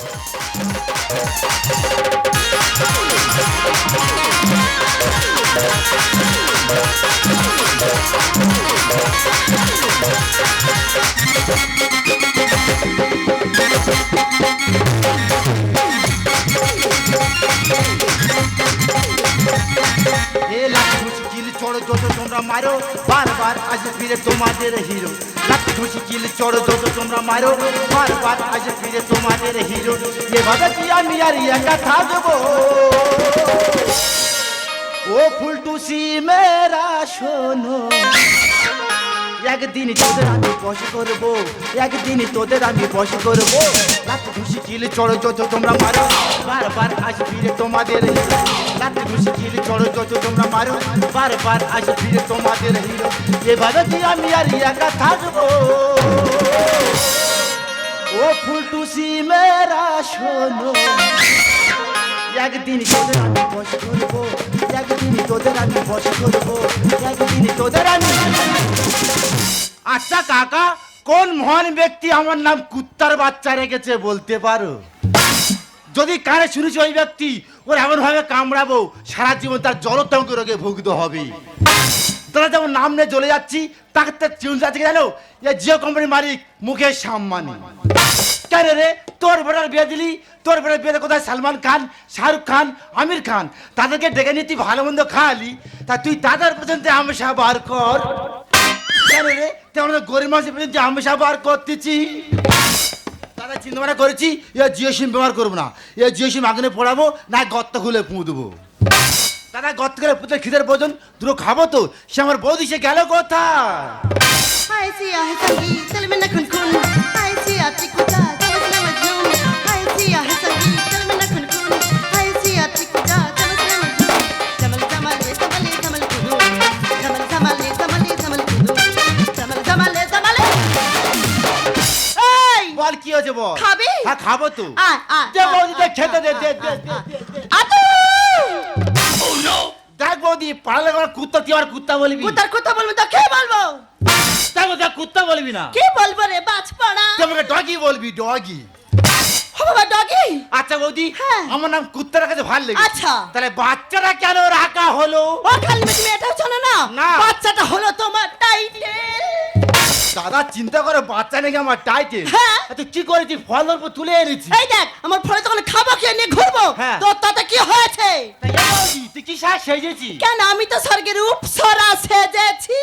চড়ো যত তোমরা মারো, বারবার আসে ফিরে তোমাদের হিরো। লাঠি ঘুষি কিল চর যত তোমরা মারো, বারবার আসে ফিরে তোমাদের হিরো। এভাবে কি আমি আর একা থাকব? ও ফুলটুসি মেরা শোনো। একদিন তোদের আমি বস করব, একদিন তোদের আমি বস করব। লাঠি ঘুষি কিল চড়ো যত তোমরা মারো। বারবার আসে ফিরে তোমাদের লাঠি ঘুষি কিল চড়ো যত তোমরা মারো। বারবার আসে ফিরে তোমাদের হিরো। এভাবে কি আমি আর একা থাকব? ও ফুলটুসি মেরা শোনো। একদিন করব করব আচ্ছা কাকা, কোন মহান ব্যক্তি আমার নাম কুত্তার বাচ্চা রেখেছে বলতে পারো? যদি কানে শুনেছি ওই ব্যক্তি, ওর এমন ভাবে কামড়াবো, সারা জীবন তার জলতঙ্ক রোগে ভুগতে হবে। তারা যেমন নাম নিয়ে চলে যাচ্ছি, তাকে তার চিউন যাচ্ছে জানো? এ জিও কোম্পানির মালিক মুকেশ সাম্মানি কেন রে? তোর বেটার বিয়ে দিলি? তোর বেটার বিয়েতে কোথায় সালমান খান, শাহরুখ খান, আমির খান? তাদেরকে ডেকে নিয়ে তুই ভালো মন্দ খাওয়ালি তা তুই তাদের পর্যন্ত আমেশা বার কর। কেন রে? তেমন গরিব মানুষের পর্যন্ত আমেশা বার করতেছি। দাদা চিন্তা ভাবনা করেছি, এ জিও সিম ব্যবহার করব না। এ জিও সিম আগুনে পড়াবো, না গর্ত খুলে পুঁতবো। দাদা গর্ত করে পুঁতে খিদের ভোজন দুটো খাব তো সে আমার বৌদি সে গেল বল কি হয়েছে বল? খাবি? হ্যাঁ খাব তো। খেতে দে দে দে। দেখ বৌদি পাড়ালে কুত্তা তুই আমার কুত্তা বলবি? কুত্তার কুত্তা বলবি তো কে বলব? দেখো দেখ কুত্তা বলবি না। কি বলব রে বাজ পড়া তুই আমাকে ডগি বলবি ডগি। বাবা ডগি? আচ্ছা বৌদি হ্যাঁ। আমার নাম কুত্তার কাছে ভালো লাগে আচ্ছা। তাহলে বাচ্চারা কেন রাখা হলো? ও খালি তুমি এটাও জানো না? না। বাচ্চাটা হলো তোমার টাইটেল। দাদা চিন্তা করে বাচ্চা নাকি আমার টাইটেল হ্যাঁ। তুই কি করেছিস? ফল অল্প তুলে এনেছি এই দেখ আমার ফলে তখন খাব খেয়ে নিয়ে ঘুরবো? হ্যাঁ। তো তাতে কি হয়েছে? তাই কি সাজ সেজেছি কেন আমি তো স্বর্গের উপসরা সেজেছি।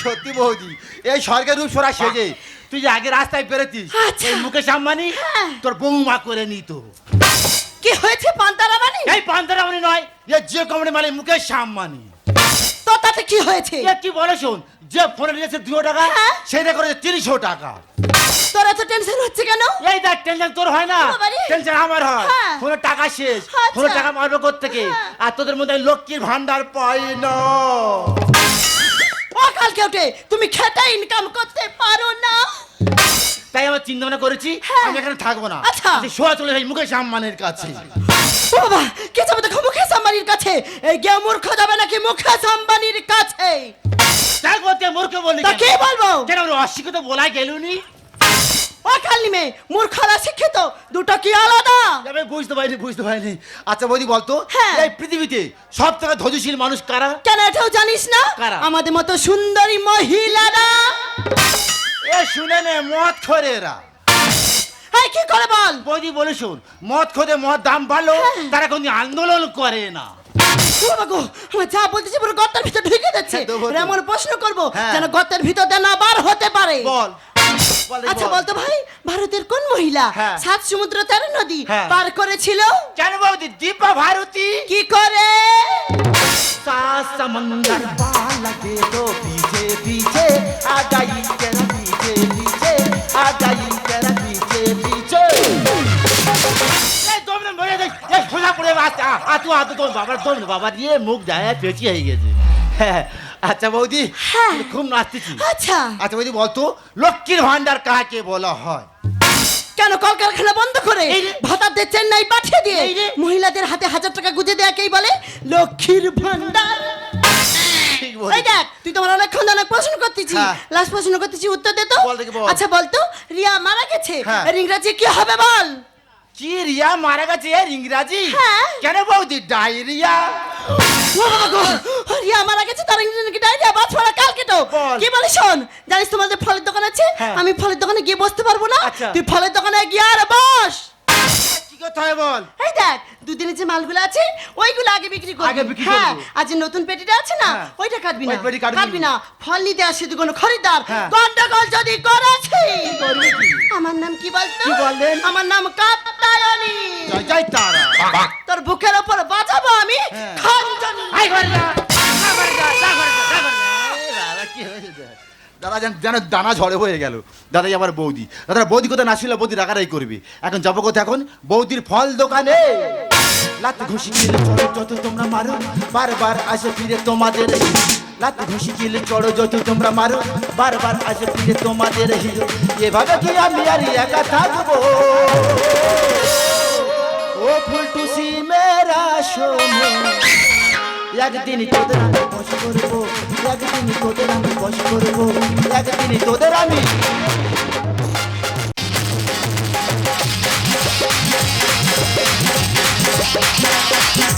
সত্যি বৌদি এই স্বর্গের রূপ সরা সেজে। তুই যে আগে রাস্তায় পেরেছিস আচ্ছা। এই মুকেশ আম্বানি হ্যাঁ। তোর বৌমা করে নিত। কি হয়েছে পান্তারা বানি এই পান্তার নয় এ যে কোম্পানি মানে মুকেশ আম্বানি। তো তাতে কি হয়েছে? এ কি বলে শোন যে ফোনে নিয়েছে দুশো টাকা হ্যাঁ। সেটা করেছে তিরিশশো টাকা। তোর এত টেনশন হচ্ছে কেন? এই দেখ টেনশন তোর হয় না। টেনশন আমার হয়। হ্যাঁ। ফোনের টাকা শেষ। আচ্ছা। ফোনের টাকা মারবো থেকে হ্যাঁ। আর তোদের মধ্যে লক্ষ্মীর ভান্ডার পাই না। ও কালকে উঠে তুমি খেতে ইনকাম করতে পারো না। তাই আমার চিন্তা ভাবনা করেছি। আমি এখানে থাকব না। আচ্ছা। যে শোয়া চলে যাই মুকেশ আম্বানির কাছে। বাবা কে যাবে দেখো মুখেশ আম্বানির কাছে? এই গে মূর্খ যাবে নাকি মুখেশ আম্বানির কাছে? তাই বলতে মূর্খ বলি তা কি বলব? কেন ওর অশিক্ষিত বলাই গেলুনি? ও কালি মে মূর্খরা শিক্ষিত দুটো কি আলাদা? আমি বুঝতে পারিনি বুঝতে পারিনি। আচ্ছা বৌদি বলতো হ্যাঁ। এই পৃথিবীতে সব থেকে ধৈর্যশীল মানুষ কারা? কেন এটাও জানিস না? কারা? আমাদের মতো সুন্দরী মহিলারা। এ শুনে নে মদ খোরে এরা। এই কি করে বল? বৌদি বলে শোন মদ খোদে মদ দাম বাড়লো হ্যাঁ। তারা কোনো আন্দোলন করে না। বাবা যা বলতেছি পুরো গর্তের ভিতর ঢুকে যাচ্ছে। হ্যাঁ, এমন প্রশ্ন করব হ্যাঁ। যেন গর্তের ভিতর দেন আবার হতে পারে। বল। আচ্ছা বলতো ভাই ভারতের কোন মহিলা হ্যাঁ। সাত সমুদ্র তেরো নদী পার করেছিল? কেন বৌদি দীপা ভারতী। কি করে? সাত সমুদ্র পার লাগে তো পিছে পিছে আ যাই এই খোলা পড়ে আচ্ছা আ তুই আ তো বাবার বাবা দিয়ে মুখ যায় পেঁচি হয়ে গেছে হ্যাঁ আচ্ছা বৌদি হ্যাঁ। খুব নাচতেছি আচ্ছা আচ্ছা বৌদি বলতো লক্ষ্মীর ভান্ডার কাকে বলা হয় কেন কলকারখানা বন্ধ করে এই রে। ভাতাদের চেন্নাই পাঠিয়ে দিয়ে এই রে। মহিলাদের হাতে হাজার টাকা গুজে দেয়াকেই বলে লক্ষ্মীর ভান্ডার ঠিক এই দেখ তুই তোমার অনেকক্ষণ ধরে অনেক প্রশ্ন করতেছি হ্যাঁ। লাস্ট প্রশ্ন করতেছি উত্তর দে তো বল দেখি, বল। আচ্ছা বল তো রিয়া মারা গেছে হ্যাঁ। এর ইংরাজি কি হবে বল কি রিয়া মারা গেছে এর ইংরাজি হ্যাঁ। কেন বৌদি ডায়রিয়া ও বাবা গো, রিয়া মারা গেছে তার ইংরেজি পড়া কালকে তো বল। কি শোন জানিস তোমাদের ফলের দোকান আছে হ্যাঁ। আমি ফলের দোকানে গিয়ে বসতে পারব না আচ্ছা। তুই ফলের দোকানে গিয়ে আর বস কি করতে হয় বল? এই দেখ দুদিনের যে মালগুলো আছে ওইগুলো আগে বিক্রি করবি। আগে বিক্রি হ্যাঁ আর যে নতুন পেটিটা আছে না হ্যাঁ। ওইটা কাটবি না। পেটি কাটবি না। না। ফল নিতে আসে তুই কোনো খরিদ্দার। হ্যাঁ। গন্ডগোল যদি করেছি। করবি আমার নাম কি বলতো? কি বললেন? আমার নাম কাপ্তায়নি। জয় জয় তারা। তোর বুকের ওপর বাজাবো আমি। খঞ্জনি। আই ঘরে যা, যা যা, যা যা, দাদা যেন যেন দানা ঝড়ে হয়ে গেল। দাদাই আমার বৌদি। দাদা, বৌদি কোথায় নাছিল বৌদি রাগারাই করবি। এখন যাব কোথায় এখন? বৌদির ফল দোকানে। লাত ঘুষি গিলে চড়ো, যত তোমরা মারো, বারবার আসে ফিরে তোমাদের লাত ঘুষি গিলে চড়ো, যত তোমরা মারো, বারবার আসে ফিরে তোমাদের হিরো। এভাবে কি আমি আর একা থাকব? ও ফুলটুসি মেরা শোনো। একদিন তোদের করব। একদিন তোদের আমি বস করব। একদিন তোদের আমি।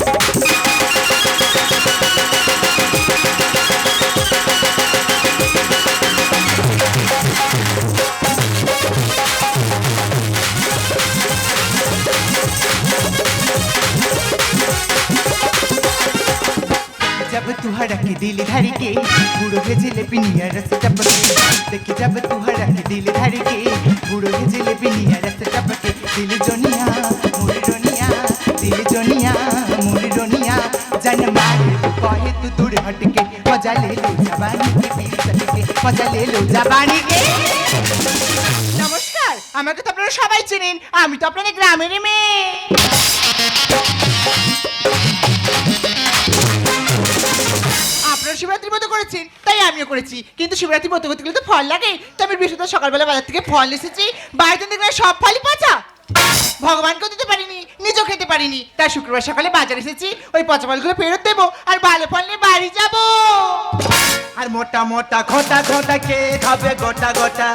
जब दिल धर के बूढ़ो भेजले पिनिया रस टपके देखी जब तू हड़क दिल धर के बूढ़ो भेजले पिनिया रस टपके दिल जोनिया मोर रोनिया दिल जोनिया मोर रोनिया जन मार कहे तू दूर हट के मजा ले लो जवानी के पीर सटके मजा ले लो जवानी के নমস্কার আমাকে তো আপনারা সবাই চেনেন আমি তো আপনাদের গ্রামের মেয়ে শিবরাত্রির মতো করেছেন তাই আমিও করেছি। কিন্তু শিবরাত্রির মতো করতে গেলে তো ফল লাগে। তো আমি বৃহস্পতিবার সকালবেলা বাজার থেকে ফল এসেছি। বাড়িতে দেখবেন সব ফলই পচা। ভগবানকেও দিতে পারিনি, নিজেও খেতে পারিনি। তাই শুক্রবার সকালে বাজার এসেছি, ওই পচা ফলগুলো ফেরত দেবো আর ভালো ফল নিয়ে বাড়ি যাব। আর মোটা মোটা খোটা খোটা কে খাবে গোটা গোটা?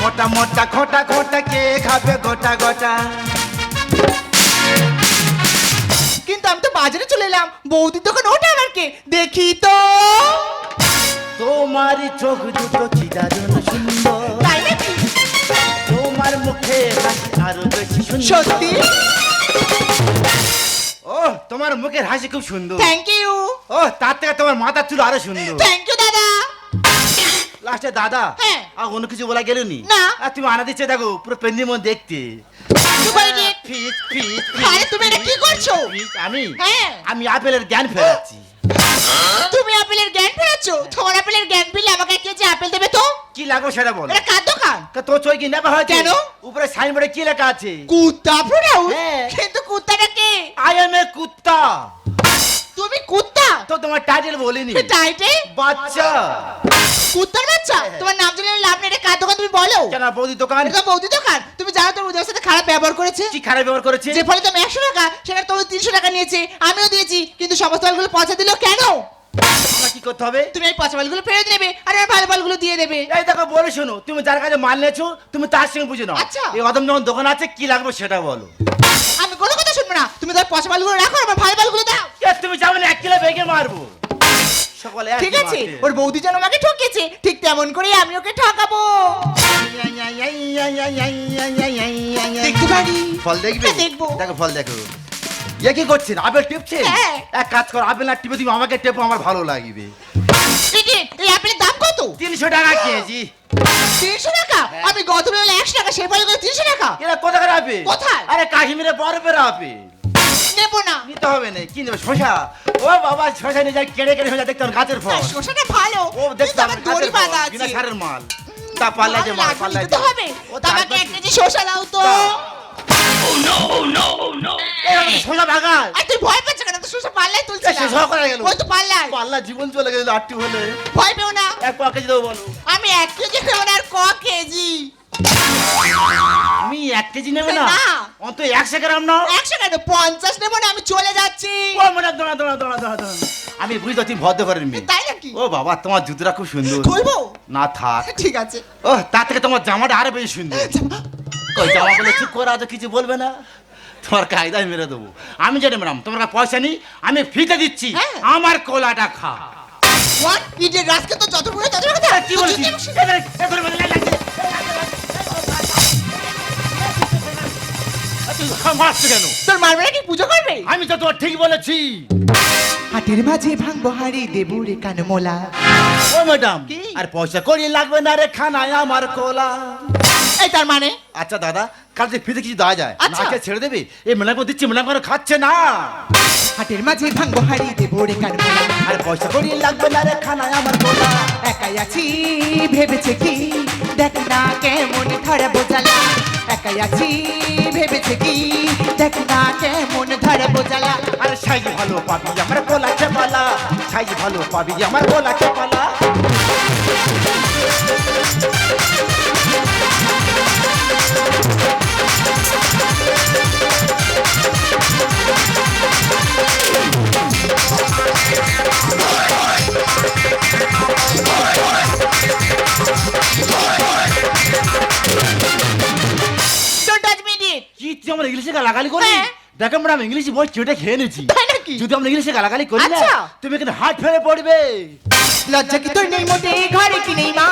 মোটা মোটা খোটা খোটা কে খাবে গোটা গোটা? আমি তো বাজারে চলে এলাম। বৌদির দোকান ওটা আমার কে? দেখি তো। তোমার চোখ দুটো সুন্দর। তাই নাকি? তোমার মুখে হাসি আরও বেশি সুন্দর। সত্যি? ও তোমার মুখের হাসি খুব সুন্দর। থ্যাংক ইউ ও তার থেকে তোমার মাথার চুল আরও সুন্দর। থ্যাংক ইউ দাদা। লাস্টে দাদা হ্যাঁ। আর অন্য কিছু বলা গেলনি? না। আর তুমি আনা দিচ্ছে দেখো পুরো পেন্দি মন দেখতে। ফিস ফিস আরে তুমি এটা কি করছ? আমি হ্যাঁ। আমি আপেলের জ্ঞান ফেরাচ্ছি। তুমি আপেলের জ্ঞান ফেরাচ্ছো? তোমার আপেলের জ্ঞান পেলে আমাকে কে যে আপেল দেবে তো? কি লাগো সেটা বল। এটা কার দোকান? তা তোর চই কি নেবা হয়েছে? কেন? উপরে সাইনবোর্ডে কি লেখা আছে? কুত্তা প্রোডাউট হ্যাঁ। কিন্তু কুত্তাটা কে? আই এম এ কুত্তা। তুমি তো তোমার টাইটেল বলিনি। টাইটে বাচ্চা। কুত্তার বাচ্চা? তোমার নাম জানলে লাভ নেই এটা কার দোকান তুমি বলো? কেন বৌদি দোকান? এটা বৌদি দোকান? তুমি জানো তোর ওদের সাথে খারাপ ব্যবহার করেছে? কি খারাপ ব্যবহার করেছে? যে ফলে তুমি একশো টাকা সেখানে তুমি তিনশো টাকা নিয়েছে আমিও দিয়েছি কিন্তু সমস্ত মালগুলো পচা দিল কেন? কি করতে হবে? তুমি এই পচা মালগুলো ফেরত নেবে আর আমার ভালো মালগুলো দিয়ে দেবে। এই দেখো বলে শোনো তুমি যার কাছে মাল নিয়েছো তুমি তার সঙ্গে বুঝে নাও। আচ্ছা। এই অদম যখন দোকান আছে কি লাগবে সেটা বলো। আমি কোনো না। তুমি তার পচা মালগুলো রাখো আর আমার ভালো মালগুলো দাও। এ, তুমি যাবে না এক কিলো বেগে মারবো। সকলে ঠিক আছে। ওর বৌদি যেন আমাকে ঠকিয়েছে ঠিক তেমন করেই আমি ওকে ঠকাবো। দেখতে পারি? ফল দেখবে? হ্যাঁ, দেখব। দেখো ফল দেখো। এ কি করছেন আপেল টিপছেন হ্যাঁ। এক কাজ করো আপেল না টিপে তুমি আমাকে টেপো আমার ভালো লাগবে। এই এই আপেলের দাম কত? তিনশো টাকা কেজি। তিনশো টাকা? আমি গত বেলা একশো টাকা সে ফলে তিনশো টাকা? এরা কোথাকার আপেল? কোথায়? আরে কাশ্মীরে বরফের আপেল। নেব না। নিতে হবে না কি নেবে শশা ও বাবা শশা নিয়ে যাই কেড়ে কেড়ে হয়ে যায় দেখতে গাছের ফল। হ্যাঁ, শসাটা ভালো। ও কিন্তু দেখতে আমার দড়ি বাঁধা বিনা সারের মাল। তা পাল্লা যে মাল পাল্লা দিতে হবে। ও তা এক কেজি শসা দাও তো। ও নো এই আমাকে শশা ভাগায় আর তুই ভয় পাচ্ছ পাল্লাই তুলছে গেল? ওই তো পাল্লাই পাল্লা জীবন চলে গেল আটটি হলে। ভয় পেও না। এক কেজি দেবো বলো। আমি এক কেজি না আর ক কেজি। আমি এক কেজি নেবে না? না। অন্ত একশো গ্রাম নাও। একশো কেন? পঞ্চাশ নেব না আমি চলে যাচ্ছি। ও মানে দাঁড়া দাঁড়া দাঁড়া দাঁড়া দাঁড়া। আমি বুঝতে তুমি ভদ্র করেন মেয়ে। তাই নাকি? ও বাবা তোমার জুতোটা খুব সুন্দর। খুলবো না থাক। ঠিক আছে। ও তার থেকে তোমার জামাটা আরও বেশি সুন্দর। কই জামা বলে চুপ করে আছে কিছু বলবে না? তোমার কায়দায় মেরে দেবো আমি জানি ম্যাডাম তোমার কাছে পয়সা নেই আমি ফিতে দিচ্ছি হ্যাঁ। আমার কোলাটা খা হোয়াট ইডিয়েট রাজকে তো যত তত কথা কি বলছিস। মারছো কেন তোর মারবে নাকি পুজো করবে আমি তো তোর ঠিক বলেছি হাটের মাঝে ভাঙবো হাড়ি দেবো রে কানমোলা ও ম্যাডাম কি? আর পয়সা করি লাগবে না রে খানায় আমার কোলা এই তার মানে আচ্ছা দাদা কাল যে ফিতে কিছু দেওয়া যায়? আচ্ছা। নাকে ছেড়ে দেবে? এই মেলা করে দিচ্ছি মেলা করে খাচ্ছে না। হাটের মাঝে ভাঙবো হাড়ি দেবো রে কানমোলা আর পয়সা করি লাগবে না রে খানায় আমার কোলা একাই আছি ভেবেছে কি? দেখ না কেমন ধরে বোঝালা। একাই আছি ভেবেছে কি? দেখ না কেমন ধরে বোঝালা। আরে সাই ভালো পাবি আমার কোলা চেপালা সাই ভালো পাবি আমার কোলা চেপালা তুই আমার ইংলিশে গালাগালি করবি। দেখো ম্যাডাম ইংলিশ বই চেটে খেয়ে নিয়েছি। যদি আমরা ইংলিশে গালাগালি করি না আচ্ছা। তুমি এখানে হাট ফেলে পড়বে। লজ্জা কি তোর নেই মোটে? ঘরে কি নেই মা?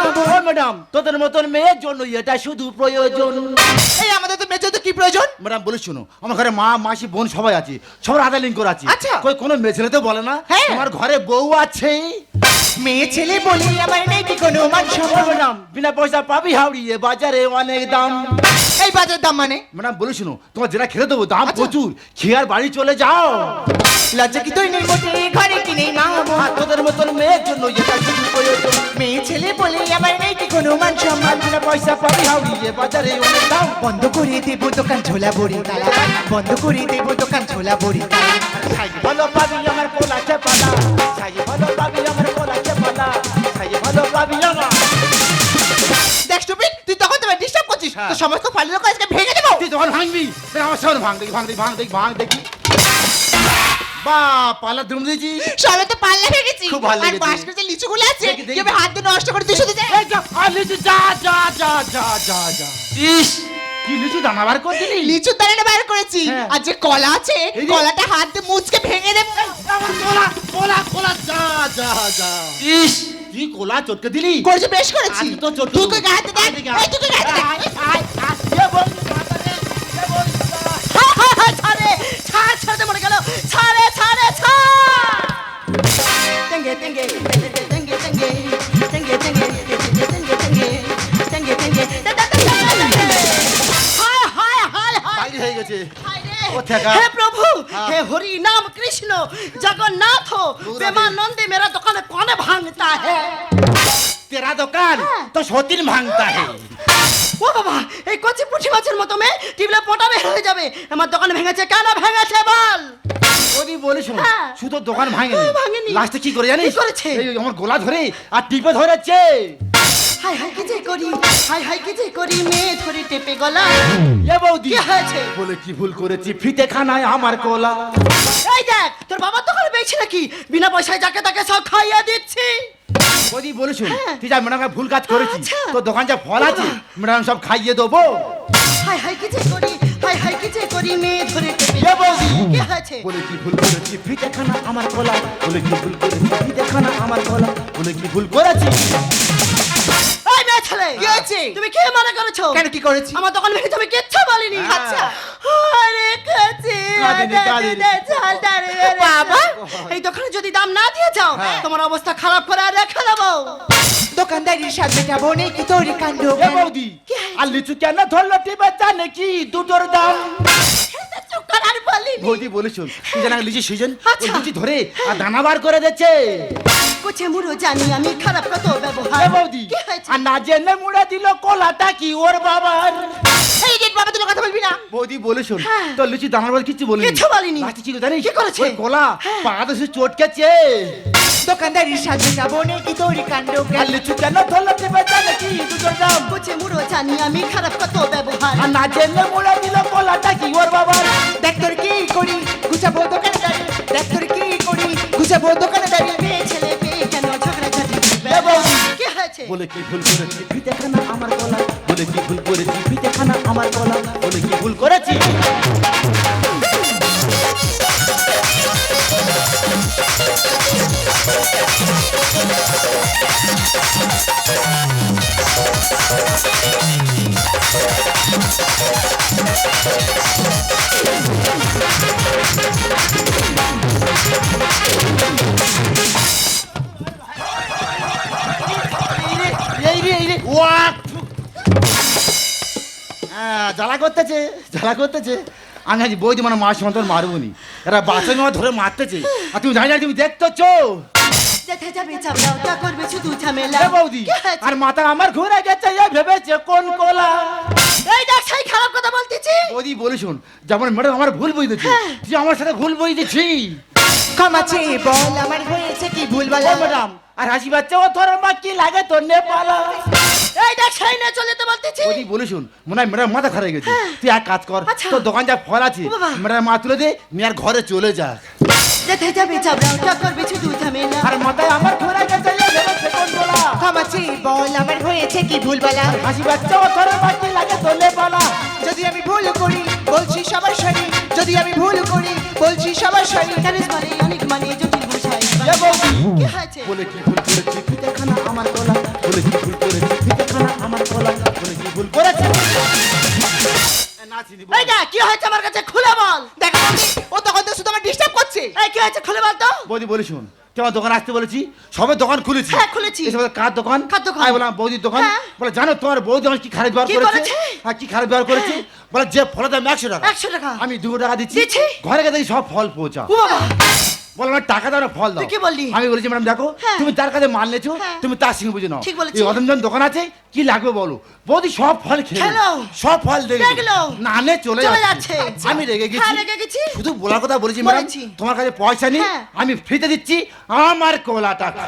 ম্যাডাম তোদের মতন মেয়ের জন্য এটা শুধু প্রয়োজন। এই আমাদের বেঁচে তো কি প্রয়োজন? ম্যাডাম বলে শুনো আমার ঘরে মা মাসি বোন সবাই আছে সবার আধার লিঙ্ক করা আছে। আচ্ছা। কই কোনো মেয়ে ছেলে তো বলে না হ্যাঁ। আমার ঘরে বউ আছে। মেয়ে ছেলে বলি আমার নেই কি কোনো মান সম্মান? ম্যাডাম বিনা পয়সা পাবি হাওড়িয়ে বাজারে অনেক দাম। এই বাজার দাম মানে? ম্যাডাম বলে শুনো তোমার যেটা খেতে দেবো দাম আচ্ছা। প্রচুর খেয়ে আর বাড়ি চলে যাও। লজ্জা কি তোর নেই মোটে ঘরে কি নেই মা আর তোদের মতন মেয়ের জন্য এটা শুধু প্রয়োজন? মেয়ে ছেলে বলি আমার নেই কি কোনো মান সম্মান? বিনা পয়সা পাবি হাওড়িয়ে বাজারে অনেক দাম। বন্ধ করে দেবো দোকান ঝোলা বড়ি তালা। বন্ধ করে দেবো দোকান ঝোলা বড়ি তালা। সাই ভালো পাবি আমার কোলা চেপালা। সাই ভালো পাবি আমার কোলা চেপালা। সাই ভালো পাবি আমার দেখ তুই তখন ডিস্টার্ব করছিস। হ্যাঁ। তো সমস্ত ভেঙে দেবো। তুই তখন ভাঙবি। তুই আমার সামনে ভাঙ দেখি ভাঙ দেখি ভাঙ দেখি ভাঙ দেখি। বা পালা দুম দিয়েছি। সবে তো পাল্লা ভেঙেছি খুব ভালো আর লেগেছে। বাসকে যে লিচুগুলো আছে। হাত দিয়ে নষ্ট করে তুই শুধু যা। যা আর লিচু যা যা যা যা যা যা। ইস। কি লিচু দানা বার করছিলি? লিচু লিচুর বার করেছি। হ্যাঁ। আর যে কলা আছে কলাটা হাত দিয়ে মুচকে ভেঙে দেব। আমার কলা কলা কলা যা যা যা। ইস! কি কলা চটকে দিলি? করেছি বেশ করেছি। তো চটকে তুই কই গায়ে দেখ। তুই কই গায়ে দেখ হে প্রভু हाँ। हे हरि नाम कृष्ण जगन्नाथ प्रेमानंद मेरा दुकान कौन भांगता है তেরা দোকান হ্যাঁ। তো সতীন ভাঙতা হে ও বাবা এই কচি পুঁটি মাছের মতো মেয়ে টিপলে পোটা বের হয়ে যাবে আমার দোকান ভেঙেছে কেন ভেঙেছে বল ওদি বলিস হ্যাঁ। শুধু দোকান ভাঙেনি হ্যাঁ, ভাঙেনি। লাস্টে কি করে জানিস কি করেছে? এই আমার গোলা ধরে আর টিপে ধরেছে হাই হাই কি যে করি? হাই হাই কি যে করি? মেয়ে ধরে টেপে গলা। এ বৌদি। কি হয়েছে? বলে কি ভুল করেছি? ফিতে খানায় আমার কোলা। এই দেখ তোর বাবা দোকানে পেয়েছে নাকি? বিনা পয়সায় যাকে তাকে সব খাইয়ে দিচ্ছি। ওদি বলিস হ্যাঁ। তুই যা ম্যাডাম ভুল কাজ করেছি আচ্ছা। তোর দোকান যা ফল আছে ম্যাডাম সব খাইয়ে দেবো। হাই হাই কি যে করি? হাই হাই কি যে করি? মেয়ে ধরে টেপে এ বৌদি। কি হয়েছে? বলে কি ভুল করেছি? ফিতে খানা আমার কোলা। বলে কি ভুল করেছি? ফিতে খানা আমার কোলা। বলে কি ভুল করেছি? এই মেয়ে ছেলে! কি হয়েছে? তুমি কি মনে করেছ? কেন কি করেছি? আমার দোকান ভেঙে তুমি কিচ্ছু বলিনি হ্যাঁ। আচ্ছা আরে কাছে কাঁদিনি, কাঁদিনি। বাবা এই দোকানে যদি দাম না দিয়ে যাও হ্যাঁ। তোমার অবস্থা খারাপ করে আর রেখে দেবো। দোকানদারির সাথে যাব নেই কি তোর কাণ্ড বৌদি আর লিচু কেন ধরলো টিপে জানে কি দুটোর দাম চুপ কর আর বলিনি। বৌদি বলেছ তুই জানা লিচি সিজন? আচ্ছা। লিচি ধরে আর দানা বার করে দিচ্ছে। কুছে মুড়ো জানি আমি খারাপ কত ব্যবহার। বৌদি আর না জেনে মুড়ে দিল কোলাটা কি ওর বাবার? এই বাবা তুই কথা বলবি না। বৌদি বলেছ হ্যাঁ। তোর লিচি দানার বল কিছু বলিনি। কিচ্ছু বলিনি লাঠি ছিল জানি কি করেছে? গোলা পা তো শুধু চটকেছে দোকানদারির সাথে যাব নাকি তোর কাণ্ড গালে না ধরলাতে বেচা নাকি দুজন নাম বুঝে মুড়ো জানি আমি খারাপ কত ব্যবহার? আর না জেনে মুড়া দিল বলাটা কি ওর বাবা দেখ তোর কি করি গুছাবো দোকানদারি। দেখ তোর কি করি গুছাবো দোকানদারি। মেয়ে ছেলে মেয়ে কেন ঝগড়া ঝাটি কি হয়েছে? বলে কি ভুল করেছি? ফিতে খানা আমার গলা। বলে কি ভুল করেছি? ফিতে খানা আমার গলা। বলে কি ভুল করেছি? জ্বালা করতেছে জ্বালা করতেছে। আমি আজ বৌদি মানে মাস মতন মারবনি এরা বাচ্চাকে ধরে মারতেছে। আর তুমি জানি না, তুমি দেখতেছো। যেতে যাবে চাবড়াও করবে শুধু ঝামেলা। বৌদি কি হয়েছে? আর মাথা আমার ঘুরে গেছে এ ভেবেছে কোন কোলা। এই দেখ সেই খারাপ কথা বলতেছি। বৌদি বলে শোন যেমন ম্যাডাম আমার ভুল বুঝতেছি তুই আমার সাথে ভুল বুঝতেছি ক্ষমা চেয়ে বল আমার হয়েছে কি ভুল ও ম্যাডাম আর হাসি বাচ্চা ও তোর মা কি লাগে তোর নেপালা। এই দেখ সেই চলে বলতেছি। বৌদি বলে শুন মনে হয় ম্যাডাম মাথা খারাপ হয়ে গেছে। তুই এক কাজ কর আচ্ছা। তোর দোকান যা ফল আছে ও বাবা। ম্যাডাম মা তুলে দে মেয়ের ঘরে চলে যাক। যেতে যাবে চাবড়াও তা করবে শুধু ঝামেলা আর মাথায় আমার ঘোরা গেছে চেয়ে বল আমার হয়েছে কি ভুল বলা হাসি বাচ্চা মা কি লাগে তোর নেপালা যদি আমি ভুল করি বলছি সবার সরি। যদি আমি ভুল করি বলছি সবার সরি। কানিস মানে অনেক মানে জটিল ভাষায় কি হয়েছে? বলে কি ভুল করেছি? ফিতেখানা আমার গলা বলে কি ভুল করেছি? ফিতেখানা আমার গলা বলে কি ভুল করেছি? বল। এই কি হয়েছে আমার কাছে? খুলে বল। দেখো খুলে বল তো বৌদি বলি শুন তোমার দোকান আসতে বলেছি সবে দোকান খুলেছি হ্যাঁ, খুলেছি। এসব কার দোকান কার দোকান? আমি বললাম বৌদির দোকান হ্যাঁ। বলে জানো তোমার বৌদি আমার কি খারাপ ব্যবহার করেছে? হ্যাঁ কি খারাপ ব্যবহার করেছে বলে যে ফলের দাম একশো টাকা 100 টাকা। আমি দুশো টাকা দিচ্ছি? ঘরে গিয়ে সব ফল পৌঁছা ও বাবা বললাম টাকা দাও না ফল দাও কি বললি? আমি বলেছি ম্যাডাম দেখো হ্যাঁ। তুমি তার কাছে নেছো হ্যাঁ। তুমি তার সঙ্গে বুঝে নাও এই অদমজন দোকান আছে কি লাগবে বলো বৌদি সব ফল খেলো। সব ফল দেখল। না নে চলে যাচ্ছে যাচ্ছে। আমি রেগে হ্যাঁ, গেছি রেগে গেছি। শুধু বলার কথা বলেছি ম্যাডাম তোমার কাছে পয়সা নেই। আমি ফ্রিতে দিচ্ছি আমার কোলাটা খা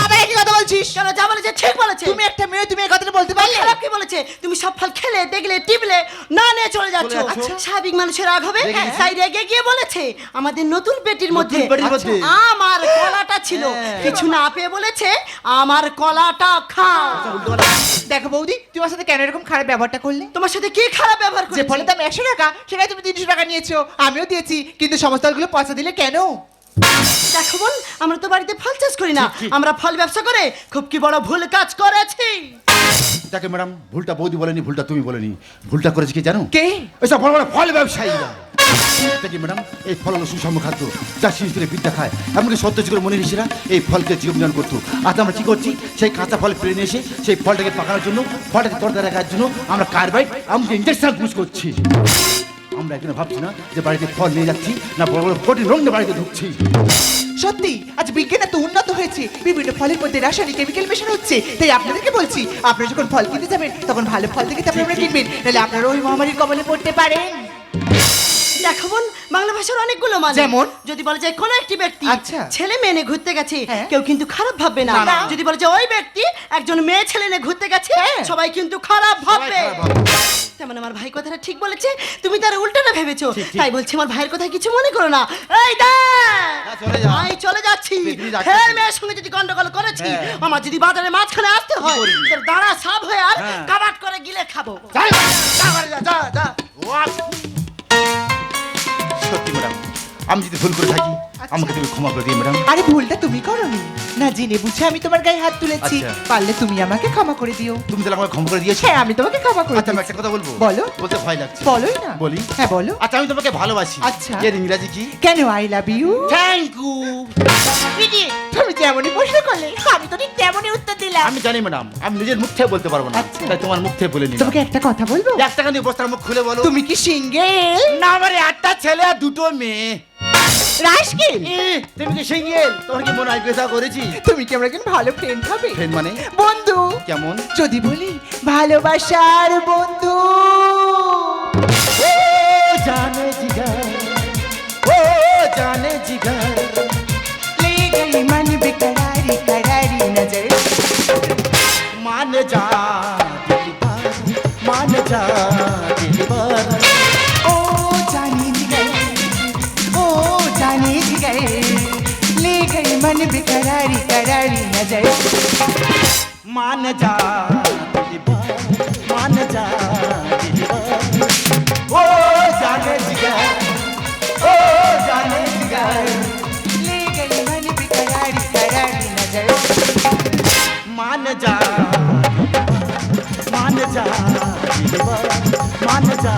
আবার একই কথা বলছিস কেন যা বলেছে ঠিক বলেছে তুমি একটা মেয়ে তুমি বলতে পারলে? খারাপ কি বলেছে? তুমি সব ফল খেলে দেখলে টিপলে না নিয়ে চলে যাচ্ছ। আচ্ছা, স্বাভাবিক মানুষের রাগ হবে। তাই রেগে গিয়ে বলেছে আমাদের নতুন পেটির মধ্যে। আচ্ছা, আমার কলাটা ছিল। হ্যাঁ। কিছু না পেয়ে বলেছে আমার কলাটা খাও দেখো বৌদি তুমি আমার সাথে কেন এরকম খারাপ ব্যবহারটা করলে? তোমার সাথে কি খারাপ ব্যবহার যে করেছে? ফলের দাম একশো টাকা সেখানে তুমি তিনশো টাকা নিয়েছো। আমিও দিয়েছি কিন্তু সমস্ত ফলগুলো পয়সা দিলে কেন? দেখো বোন আমরা তো বাড়িতে ফল চাষ করি না। আমরা ফল ব্যবসা করে খুব কি বড় ভুল কাজ করেছি? দেখে ম্যাডাম ভুলটা বৌদি বলেনি ভুলটা তুমি বলেনি। ভুলটা করেছে কি জানো? কে? এসব বড় বড় ফল ব্যবসায়ীরা দেখি ম্যাডাম এই ফল হলো সুষম খাদ্য। যা শিশুদের বিদ্যা খায়। এমনকি সত্য যুগের মনি ঋষিরা এই ফলকে জীবন করতো। আজ আমরা কি করছি? সেই কাঁচা ফল ফিরে নিয়ে এসে সেই ফলটাকে পাকানোর জন্য ফলটাকে তরতা রাখার জন্য আমরা কার্বাইড এমনকি ইঞ্জেকশন ইউজ করছি। আমরা এখানে ভাবছি না যে বাড়িতে ফল নিয়ে যাচ্ছি না বড় বড় কঠিন রঙ বাড়িতে ঢুকছি। সত্যি আজ বিজ্ঞান এত উন্নত হয়েছে বিভিন্ন ফলের মধ্যে রাসায়নিক কেমিক্যাল মেশানো হচ্ছে। তাই আপনাদেরকে বলছি আপনারা যখন ফল কিনতে যাবেন তখন ভালো ফল থেকে তারপরে আপনারা কিনবেন। তাহলে আপনারা ওই মহামারীর কবলে পড়তে পারেন। দেখো বোন বাংলা ভাষার অনেকগুলো মানে যেমন? যদি বলে যায় কোনো একটি ব্যক্তি আচ্ছা। ছেলে মেয়ে নিয়ে ঘুরতে গেছে হ্যাঁ। কেউ কিন্তু খারাপ ভাববে না। যদি বলে যে ওই ব্যক্তি একজন মেয়ে ছেলে নিয়ে ঘুরতে গেছে হ্যাঁ। সবাই কিন্তু খারাপ ভাববে তেমন আমার ভাই কথাটা ঠিক বলেছে তুমি তার উল্টোটা ভেবেছো। তাই বলছি আমার ভাইয়ের কথা কিছু মনে করো না এই হ্যাঁ, চলে আমি চলে যাচ্ছি। ফের মেয়ের সঙ্গে যদি গন্ডগোল করেছি হ্যাঁ। আমার যদি বাজারে মাঝখানে আসতে হয়? তোর দাঁড়া সাপ হয়ে আর হ্যাঁ। কাবাট করে গিলে খাব যা, যা, যা। সত্যি ম্যাডাম। আমি যদি ভুল করে থাকি আমাকে তুমি ক্ষমা করে দিই ম্যাডাম। আরে ভুলটা তুমি করনি। না জেনে বুঝে আমি তোমার গায়ে হাত তুলেছি। আচ্ছা। পারলে তুমি আমাকে ক্ষমা করে দিও। তুমি তাহলে আমাকে ক্ষমা করে দিয়েছ? হ্যাঁ আমি তোমাকে ক্ষমা করে আচ্ছা আমি দিয়েছি। একটা কথা বলব? বলো। বলতে ভয় লাগছে। বলোই না। বলি? হ্যাঁ বলো। আচ্ছা আমি তোমাকে ভালোবাসি। আচ্ছা। এর ইংরাজি কি? কেন I love you? Thank you. তুমি যেমনই প্রশ্ন করলে আমি তো দিলাম আমি জানি ম্যাডাম। আমি নিজের মুখ থেকে বলতে পারব না। আচ্ছা। তাই তোমার মুখ থেকে বলে নি তোমাকে একটা কথা বলব? এক টাকা নিয়ে বস্তার মুখ খুলে বলো। তুমি কি সিঙ্গেল? না আমার একটা ছেলে আর দুটো মেয়ে। রাশকিল? তুমি কি সিঙ্গেল? তোমার কি মনে হয় পেশা করেছি? তুমি কি আমরা কিন্তু ভালো ফ্রেন্ড হবে? ফ্রেন্ড মানে? বন্ধু। কেমন? যদি বলি ভালোবাসার বন্ধু। ও জানে জিগার। ও জানে জিগার। मान जा मान जा ओ जाने जी गए ओ जाने जी गए ले गई मन करारी नज़र। मान जा दिल मान जा दिल बार। ओ जाने ओ जाने ले गई मन करारी नज़र। मान जा जा दिल बार, मान जा